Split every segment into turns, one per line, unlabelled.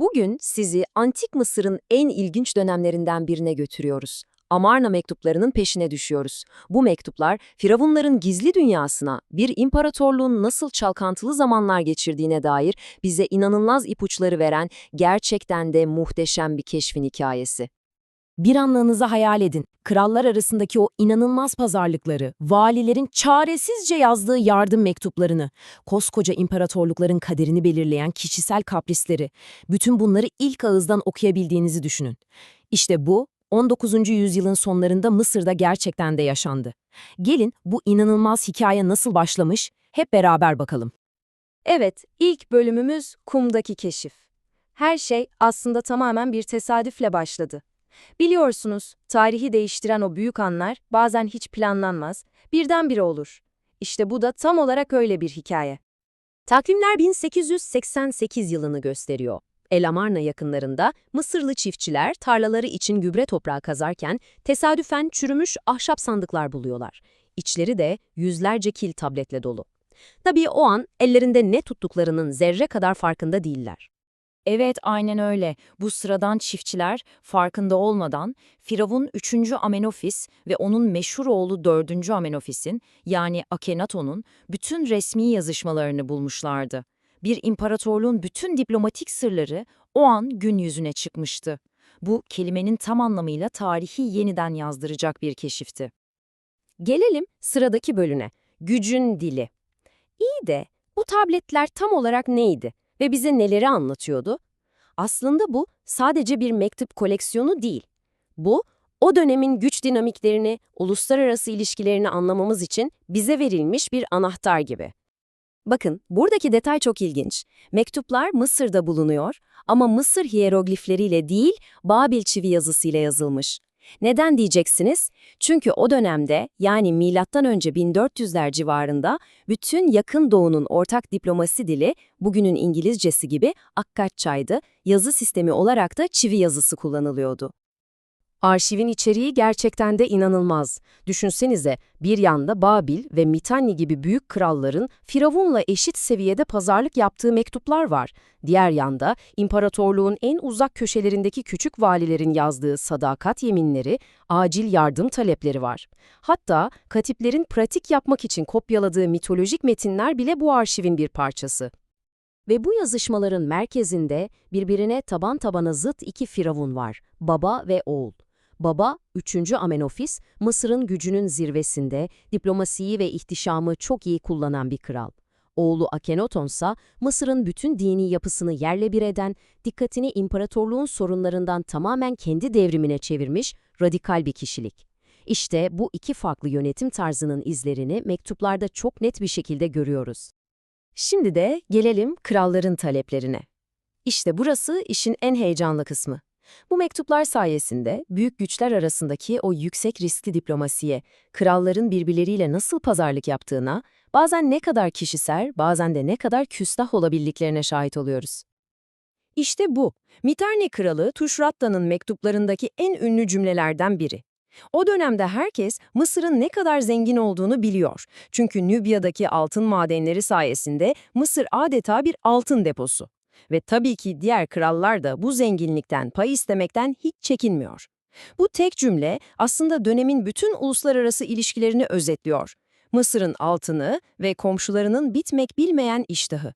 Bugün sizi Antik Mısır'ın en ilginç dönemlerinden birine götürüyoruz. Amarna mektuplarının peşine düşüyoruz. Bu mektuplar, Firavunların gizli dünyasına, bir imparatorluğun nasıl çalkantılı zamanlar geçirdiğine dair bize inanılmaz ipuçları veren gerçekten de muhteşem bir keşfin hikayesi.
Bir anlığınıza hayal edin. Krallar arasındaki o inanılmaz pazarlıkları, valilerin çaresizce yazdığı yardım mektuplarını, koskoca imparatorlukların kaderini belirleyen kişisel kaprisleri, bütün bunları ilk ağızdan okuyabildiğinizi düşünün. İşte bu, 19. yüzyılın sonlarında Mısır'da gerçekten de yaşandı. Gelin bu inanılmaz hikaye nasıl başlamış, hep beraber bakalım.
Evet, ilk bölümümüz kumdaki keşif. Her şey aslında tamamen bir tesadüfle başladı. Biliyorsunuz, tarihi değiştiren o büyük anlar bazen hiç planlanmaz, birdenbire olur. İşte bu da tam olarak öyle bir hikaye. Takvimler 1888 yılını gösteriyor. El Amarna yakınlarında Mısırlı çiftçiler tarlaları için gübre toprağı kazarken tesadüfen çürümüş ahşap sandıklar buluyorlar. İçleri de yüzlerce kil tabletle dolu. Tabii o an ellerinde ne tuttuklarının zerre kadar farkında değiller.
Evet, aynen öyle. Bu sıradan çiftçiler farkında olmadan Firavun 3. Amenofis ve onun meşhur oğlu 4. Amenofis'in yani Akhenaton'un bütün resmi yazışmalarını bulmuşlardı. Bir imparatorluğun bütün diplomatik sırları o an gün yüzüne çıkmıştı. Bu kelimenin tam anlamıyla tarihi yeniden yazdıracak bir keşifti.
Gelelim sıradaki bölüne. Gücün dili. İyi de bu tabletler tam olarak neydi ve bize neleri anlatıyordu? Aslında bu sadece bir mektup koleksiyonu değil. Bu, o dönemin güç dinamiklerini, uluslararası ilişkilerini anlamamız için bize verilmiş bir anahtar gibi. Bakın, buradaki detay çok ilginç. Mektuplar Mısır'da bulunuyor ama Mısır hiyeroglifleriyle değil, Babil çivi yazısıyla yazılmış. Neden diyeceksiniz? Çünkü o dönemde yani milattan önce 1400'ler civarında bütün yakın doğunun ortak diplomasi dili bugünün İngilizcesi gibi Akkaççaydı, yazı sistemi olarak da çivi yazısı kullanılıyordu. Arşivin içeriği gerçekten de inanılmaz. Düşünsenize bir yanda Babil ve Mitanni gibi büyük kralların Firavun'la eşit seviyede pazarlık yaptığı mektuplar var. Diğer yanda imparatorluğun en uzak köşelerindeki küçük valilerin yazdığı sadakat yeminleri, acil yardım talepleri var. Hatta katiplerin pratik yapmak için kopyaladığı mitolojik metinler bile bu arşivin bir parçası. Ve bu yazışmaların merkezinde birbirine taban tabana zıt iki firavun var, baba ve oğul. Baba, 3. Amenofis, Mısır'ın gücünün zirvesinde, diplomasiyi ve ihtişamı çok iyi kullanan bir kral. Oğlu Akhenaton ise Mısır'ın bütün dini yapısını yerle bir eden, dikkatini imparatorluğun sorunlarından tamamen kendi devrimine çevirmiş radikal bir kişilik. İşte bu iki farklı yönetim tarzının izlerini mektuplarda çok net bir şekilde görüyoruz. Şimdi de gelelim kralların taleplerine. İşte burası işin en heyecanlı kısmı. Bu mektuplar sayesinde büyük güçler arasındaki o yüksek riskli diplomasiye, kralların birbirleriyle nasıl pazarlık yaptığına, bazen ne kadar kişisel, bazen de ne kadar küstah olabildiklerine şahit oluyoruz. İşte bu, Mitanni kralı Tuşratta'nın mektuplarındaki en ünlü cümlelerden biri. O dönemde herkes Mısır'ın ne kadar zengin olduğunu biliyor. Çünkü Nübya'daki altın madenleri sayesinde Mısır adeta bir altın deposu. Ve tabii ki diğer krallar da bu zenginlikten pay istemekten hiç çekinmiyor. Bu tek cümle aslında dönemin bütün uluslararası ilişkilerini özetliyor. Mısır'ın altını ve komşularının bitmek bilmeyen iştahı.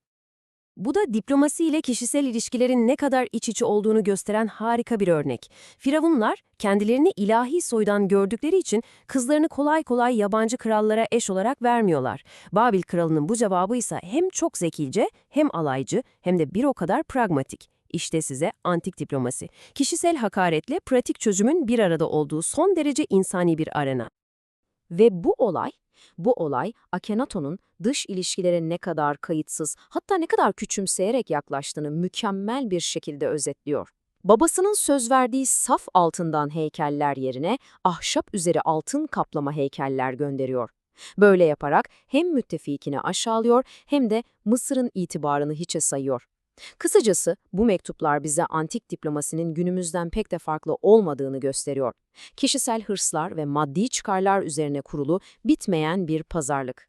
Bu da diplomasi ile kişisel ilişkilerin ne kadar iç içe olduğunu gösteren harika bir örnek. Firavunlar kendilerini ilahi soydan gördükleri için kızlarını kolay kolay yabancı krallara eş olarak vermiyorlar. Babil kralının bu cevabı ise hem çok zekice, hem alaycı, hem de bir o kadar pragmatik. İşte size antik diplomasi. Kişisel hakaretle pratik çözümün bir arada olduğu son derece insani bir arena. Ve bu olay bu olay Akhenaton'un dış ilişkilere ne kadar kayıtsız, hatta ne kadar küçümseyerek yaklaştığını mükemmel bir şekilde özetliyor. Babasının söz verdiği saf altından heykeller yerine ahşap üzeri altın kaplama heykeller gönderiyor. Böyle yaparak hem müttefikini aşağılıyor hem de Mısır'ın itibarını hiçe sayıyor. Kısacası bu mektuplar bize antik diplomasinin günümüzden pek de farklı olmadığını gösteriyor. Kişisel hırslar ve maddi çıkarlar üzerine kurulu bitmeyen bir pazarlık.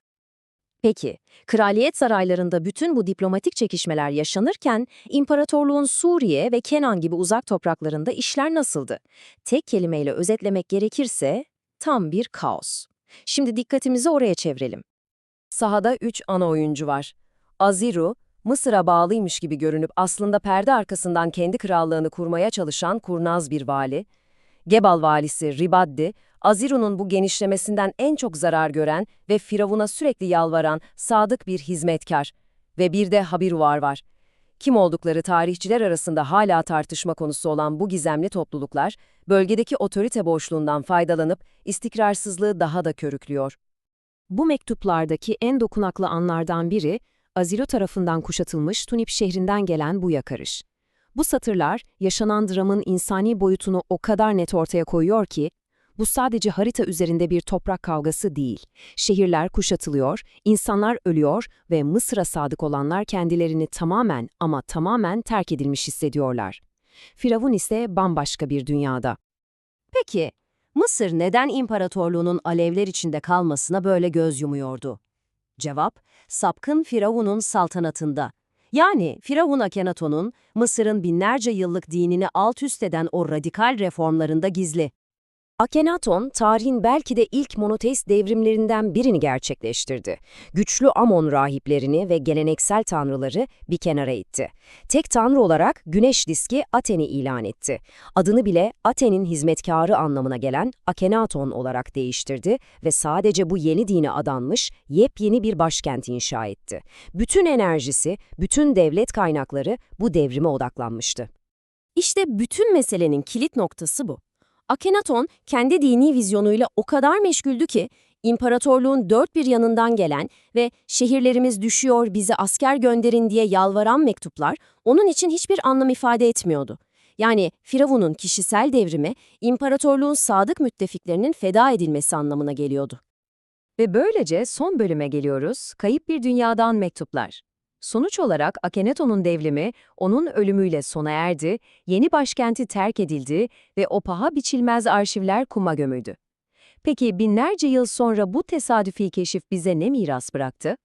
Peki, kraliyet saraylarında bütün bu diplomatik çekişmeler yaşanırken imparatorluğun Suriye ve Kenan gibi uzak topraklarında işler nasıldı? Tek kelimeyle özetlemek gerekirse tam bir kaos. Şimdi dikkatimizi oraya çevirelim. Sahada 3 ana oyuncu var. Aziru, Mısır'a bağlıymış gibi görünüp aslında perde arkasından kendi krallığını kurmaya çalışan kurnaz bir vali. Gebal valisi Ribaddi, Aziru'nun bu genişlemesinden en çok zarar gören ve Firavun'a sürekli yalvaran sadık bir hizmetkar. Ve bir de Habiruvar var. Kim oldukları tarihçiler arasında hala tartışma konusu olan bu gizemli topluluklar, bölgedeki otorite boşluğundan faydalanıp istikrarsızlığı daha da körüklüyor.
Bu mektuplardaki en dokunaklı anlardan biri, Azilo tarafından kuşatılmış Tunip şehrinden gelen bu yakarış. Bu satırlar, yaşanan dramın insani boyutunu o kadar net ortaya koyuyor ki, bu sadece harita üzerinde bir toprak kavgası değil. Şehirler kuşatılıyor, insanlar ölüyor ve Mısır'a sadık olanlar kendilerini tamamen ama tamamen terk edilmiş hissediyorlar. Firavun ise bambaşka bir dünyada.
Peki, Mısır neden imparatorluğunun alevler içinde kalmasına böyle göz yumuyordu? Cevap, sapkın Firavun'un saltanatında. Yani Firavun Akhenaton'un Mısır'ın binlerce yıllık dinini alt üst eden o radikal reformlarında gizli. Akhenaton, tarihin belki de ilk monoteist devrimlerinden birini gerçekleştirdi. Güçlü Amon rahiplerini ve geleneksel tanrıları bir kenara itti. Tek tanrı olarak güneş diski Aten'i ilan etti. Adını bile Aten'in hizmetkarı anlamına gelen Akhenaton olarak değiştirdi ve sadece bu yeni dine adanmış yepyeni bir başkent inşa etti. Bütün enerjisi, bütün devlet kaynakları bu devrime odaklanmıştı. İşte bütün meselenin kilit noktası bu. Akhenaton kendi dini vizyonuyla o kadar meşguldü ki, imparatorluğun dört bir yanından gelen ve şehirlerimiz düşüyor bize asker gönderin diye yalvaran mektuplar onun için hiçbir anlam ifade etmiyordu. Yani Firavun'un kişisel devrimi, imparatorluğun sadık müttefiklerinin feda edilmesi anlamına geliyordu. Ve böylece son bölüme geliyoruz, kayıp bir dünyadan mektuplar. Sonuç olarak Akhenaton'un devrimi onun ölümüyle sona erdi, yeni başkenti terk edildi ve o paha biçilmez arşivler kuma gömüldü. Peki binlerce yıl sonra bu tesadüfi keşif bize ne miras bıraktı?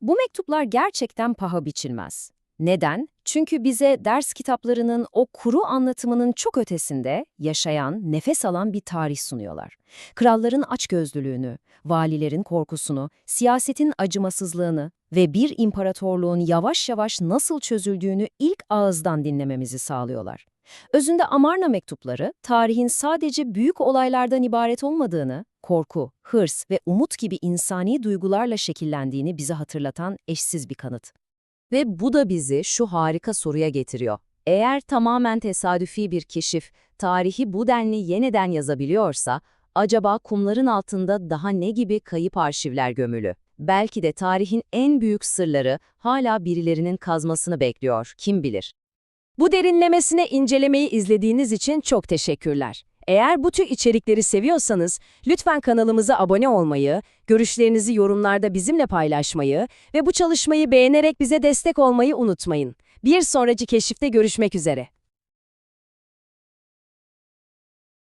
Bu mektuplar gerçekten paha biçilmez. Neden? Çünkü bize ders kitaplarının o kuru anlatımının çok ötesinde yaşayan, nefes alan bir tarih sunuyorlar. Kralların açgözlülüğünü, valilerin korkusunu, siyasetin acımasızlığını ve bir imparatorluğun yavaş yavaş nasıl çözüldüğünü ilk ağızdan dinlememizi sağlıyorlar. Özünde Amarna mektupları, tarihin sadece büyük olaylardan ibaret olmadığını, korku, hırs ve umut gibi insani duygularla şekillendiğini bize hatırlatan eşsiz bir kanıt. Ve bu da bizi şu harika soruya getiriyor. Eğer tamamen tesadüfi bir keşif, tarihi bu denli yeniden yazabiliyorsa, acaba kumların altında daha ne gibi kayıp arşivler gömülü? Belki de tarihin en büyük sırları hala birilerinin kazmasını bekliyor, kim bilir. Bu derinlemesine incelemeyi izlediğiniz için çok teşekkürler. Eğer bu tür içerikleri seviyorsanız lütfen kanalımıza abone olmayı, görüşlerinizi yorumlarda bizimle paylaşmayı ve bu çalışmayı beğenerek bize destek olmayı unutmayın. Bir sonraki keşifte görüşmek üzere.